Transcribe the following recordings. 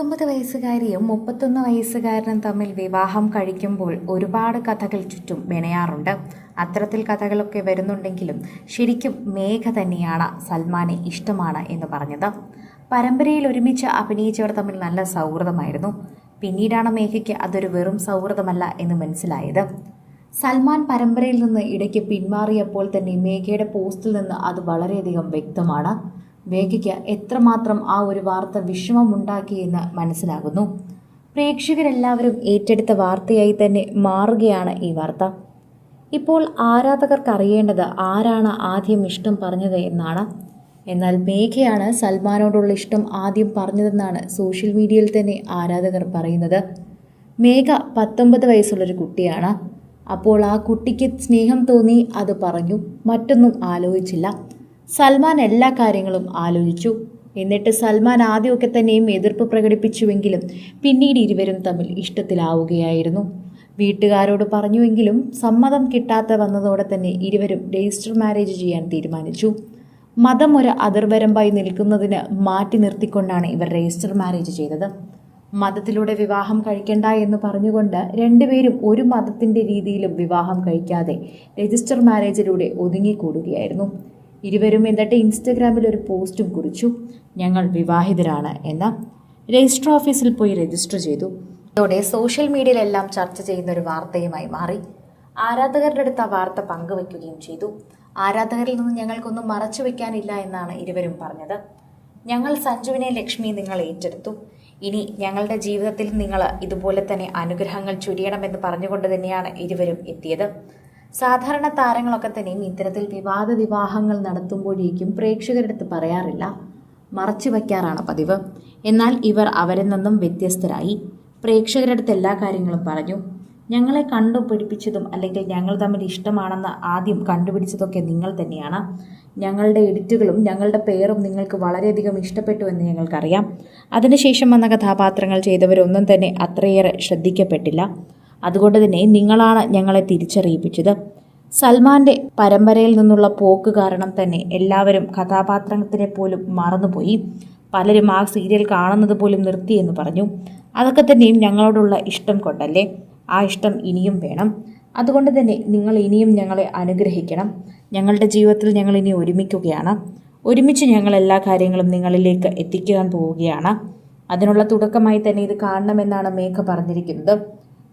പത്തൊമ്പത് വയസ്സുകാരിയും മുപ്പത്തൊന്ന് വയസ്സുകാരനും തമ്മിൽ വിവാഹം കഴിക്കുമ്പോൾ ഒരുപാട് കഥകൾ ചുറ്റും മെനയാറുണ്ട് അത്തരത്തിൽ കഥകളൊക്കെ വരുന്നുണ്ടെങ്കിലും ശരിക്കും മേഘ തന്നെയാണ് സൽമാനെ ഇഷ്ടമാണ് എന്ന് പറഞ്ഞത്. പരമ്പരയിൽ ഒരുമിച്ച് അഭിനയിച്ചവർ തമ്മിൽ നല്ല സൗഹൃദമായിരുന്നു. പിന്നീടാണ് മേഘയ്ക്ക് അതൊരു വെറും സൗഹൃദമല്ല എന്ന് മനസ്സിലായത്. സൽമാൻ പരമ്പരയിൽ നിന്ന് ഇടയ്ക്ക് പിന്മാറിയപ്പോൾ തന്നെ മേഘയുടെ പോസ്റ്റിൽ നിന്ന് അത് വളരെയധികം വ്യക്തമാണ്. മേഘയ്ക്ക് എത്രമാത്രം ആ ഒരു വാർത്ത വിഷമമുണ്ടാക്കിയെന്ന് മനസ്സിലാകുന്നു. പ്രേക്ഷകരെല്ലാവരും ഏറ്റെടുത്ത വാർത്തയായി തന്നെ മാറുകയാണ് ഈ വാർത്ത. ഇപ്പോൾ ആരാധകർക്ക് അറിയേണ്ടത് ആരാണ് ആദ്യം ഇഷ്ടം പറഞ്ഞത് എന്നാണ്. എന്നാൽ മേഘയാണ് സൽമാനോടുള്ള ഇഷ്ടം ആദ്യം പറഞ്ഞതെന്നാണ് സോഷ്യൽ മീഡിയയിൽ തന്നെ ആരാധകർ പറയുന്നത്. മേഘ പത്തൊമ്പത് വയസ്സുള്ളൊരു കുട്ടിയാണ്. അപ്പോൾ ആ കുട്ടിക്ക് സ്നേഹം തോന്നി അത് പറഞ്ഞു. മറ്റൊന്നും ആലോചിച്ചില്ല. സൽമാൻ എല്ലാ കാര്യങ്ങളും ആലോചിച്ചു. എന്നിട്ട് സൽമാൻ ആദ്യമൊക്കെ തന്നെയും എതിർപ്പ് പ്രകടിപ്പിച്ചുവെങ്കിലും പിന്നീട് ഇരുവരും തമ്മിൽ ഇഷ്ടത്തിലാവുകയായിരുന്നു. വീട്ടുകാരോട് പറഞ്ഞുവെങ്കിലും സമ്മതം കിട്ടാത്ത വന്നതോടെ തന്നെ ഇരുവരും രജിസ്റ്റർ മാരേജ് ചെയ്യാൻ തീരുമാനിച്ചു. മതം ഒരു അതിർവരമ്പായി നിൽക്കുന്നതിന് മാറ്റി നിർത്തിക്കൊണ്ടാണ് ഇവർ രജിസ്റ്റർ മാരേജ് ചെയ്തത്. മതത്തിലൂടെ വിവാഹം കഴിക്കണ്ട എന്ന് പറഞ്ഞുകൊണ്ട് രണ്ടുപേരും ഒരു മതത്തിന്റെ രീതിയിലും വിവാഹം കഴിക്കാതെ രജിസ്റ്റർ മാരേജിലൂടെ ഒതുങ്ങിക്കൂടുകയായിരുന്നു. ഇരുവരും എന്നിട്ട് ഇൻസ്റ്റഗ്രാമിൽ ഒരു പോസ്റ്റും കുറിച്ചു. ഞങ്ങൾ വിവാഹിതരാണ് എന്ന രജിസ്റ്റർ ഓഫീസിൽ പോയി രജിസ്റ്റർ ചെയ്തു. ഇതോടെ സോഷ്യൽ മീഡിയയിലെല്ലാം ചർച്ച ചെയ്യുന്ന ഒരു വാർത്തയുമായി മാറി. ആരാധകരുടെ അടുത്ത് വാർത്ത പങ്കുവെക്കുകയും ചെയ്തു. ആരാധകരിൽ നിന്ന് ഞങ്ങൾക്കൊന്നും മറച്ചു വെക്കാനില്ല എന്നാണ് ഇരുവരും പറഞ്ഞത്. ഞങ്ങൾ സഞ്ജുവിനെ ലക്ഷ്മി നിങ്ങൾ ഏറ്റെടുത്തു. ഇനി ഞങ്ങളുടെ ജീവിതത്തിൽ നിങ്ങൾ ഇതുപോലെ തന്നെ അനുഗ്രഹങ്ങൾ ചുരിയണമെന്ന് പറഞ്ഞുകൊണ്ട് തന്നെയാണ് ഇരുവരും എത്തിയത്. സാധാരണ താരങ്ങളൊക്കെ തന്നെയും ഇത്തരത്തിൽ വിവാദ വിവാഹങ്ങൾ നടത്തുമ്പോഴേക്കും പ്രേക്ഷകരുടെ അടുത്ത് പറയാറില്ല. മറച്ചു വയ്ക്കാറാണ് പതിവ്. എന്നാൽ ഇവർ അവരിൽ നിന്നും വ്യത്യസ്തരായി. പ്രേക്ഷകരുടെ അടുത്ത് എല്ലാ കാര്യങ്ങളും പറഞ്ഞു. ഞങ്ങളെ കണ്ടുപിടിപ്പിച്ചതും അല്ലെങ്കിൽ ഞങ്ങൾ തമ്മിൽ ഇഷ്ടമാണെന്ന് ആദ്യം കണ്ടുപിടിച്ചതൊക്കെ നിങ്ങൾ തന്നെയാണ്. ഞങ്ങളുടെ എഡിറ്റുകളും ഞങ്ങളുടെ പേരും നിങ്ങൾക്ക് വളരെയധികം ഇഷ്ടപ്പെട്ടു എന്ന് ഞങ്ങൾക്കറിയാം. അതിനുശേഷം വന്ന കഥാപാത്രങ്ങൾ ചെയ്തവരൊന്നും തന്നെ അത്രയേറെ ശ്രദ്ധിക്കപ്പെട്ടില്ല. അതുകൊണ്ട് തന്നെ നിങ്ങളാണ് ഞങ്ങളെ തിരിച്ചറിയിപ്പിച്ചത്. സൽമാന്റെ പരമ്പരയിൽ നിന്നുള്ള പോക്ക് കാരണം തന്നെ എല്ലാവരും കഥാപാത്രത്തിനെ പോലും മറന്നുപോയി. പലരും ആ സീരിയൽ കാണുന്നത് പോലും നിർത്തിയെന്ന് പറഞ്ഞു. അതൊക്കെ തന്നെയും ഞങ്ങളോടുള്ള ഇഷ്ടം കൊണ്ടല്ലേ? ആ ഇഷ്ടം ഇനിയും വേണം. അതുകൊണ്ട് തന്നെ നിങ്ങൾ ഇനിയും ഞങ്ങളെ അനുഗ്രഹിക്കണം. ഞങ്ങളുടെ ജീവിതത്തിൽ ഞങ്ങൾ ഇനി ഒരുമിക്കുകയാണ്. ഒരുമിച്ച് ഞങ്ങൾ എല്ലാ കാര്യങ്ങളും നിങ്ങളിലേക്ക് എത്തിക്കാൻ പോവുകയാണ്. അതിനുള്ള തുടക്കമായി തന്നെ ഇത് കാണണമെന്നാണ് മേഘ പറഞ്ഞിരിക്കുന്നത്.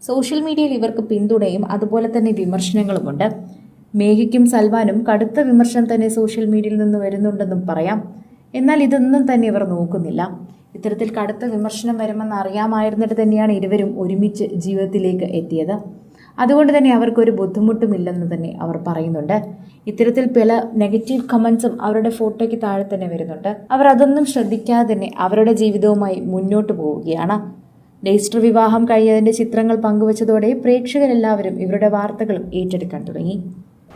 സോഷ്യൽ മീഡിയയിൽ ഇവർക്ക് പിന്തുണയും അതുപോലെ തന്നെ വിമർശനങ്ങളുമുണ്ട്. മേഘയ്ക്കും സൽമാനും കടുത്ത വിമർശനം തന്നെ സോഷ്യൽ മീഡിയയിൽ നിന്ന് വരുന്നുണ്ടെന്നും പറയാം. എന്നാൽ ഇതൊന്നും തന്നെ ഇവർ നോക്കുന്നില്ല. ഇത്തരത്തിൽ കടുത്ത വിമർശനം വരുമെന്ന് അറിയാമായിരുന്നിട്ട് തന്നെയാണ് ഇരുവരും ഒരുമിച്ച് ജീവിതത്തിലേക്ക് എത്തിയത്. അതുകൊണ്ട് തന്നെ അവർക്കൊരു ബുദ്ധിമുട്ടുമില്ലെന്ന് തന്നെ അവർ പറയുന്നുണ്ട്. ഇത്തരത്തിൽ പല നെഗറ്റീവ് കമൻസും അവരുടെ ഫോട്ടോയ്ക്ക് താഴെ തന്നെ വരുന്നുണ്ട്. അവർ അതൊന്നും ശ്രദ്ധിക്കാതെ തന്നെ അവരുടെ ജീവിതവുമായി മുന്നോട്ട് പോവുകയാണ്. രജിസ്റ്റർ വിവാഹം കഴിഞ്ഞതിന്റെ ചിത്രങ്ങൾ പങ്കുവച്ചതോടെ പ്രേക്ഷകരെല്ലാവരും ഇവരുടെ വാർത്തകളും ഏറ്റെടുക്കാൻ തുടങ്ങി.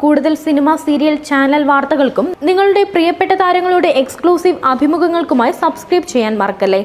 കൂടുതൽ സിനിമ സീരിയൽ ചാനൽ വാർത്തകൾക്കും നിങ്ങളുടെ പ്രിയപ്പെട്ട താരങ്ങളുടെ എക്സ്ക്ലൂസീവ് അഭിമുഖങ്ങൾക്കുമായി സബ്സ്ക്രൈബ് ചെയ്യാൻ മറക്കല്ലേ?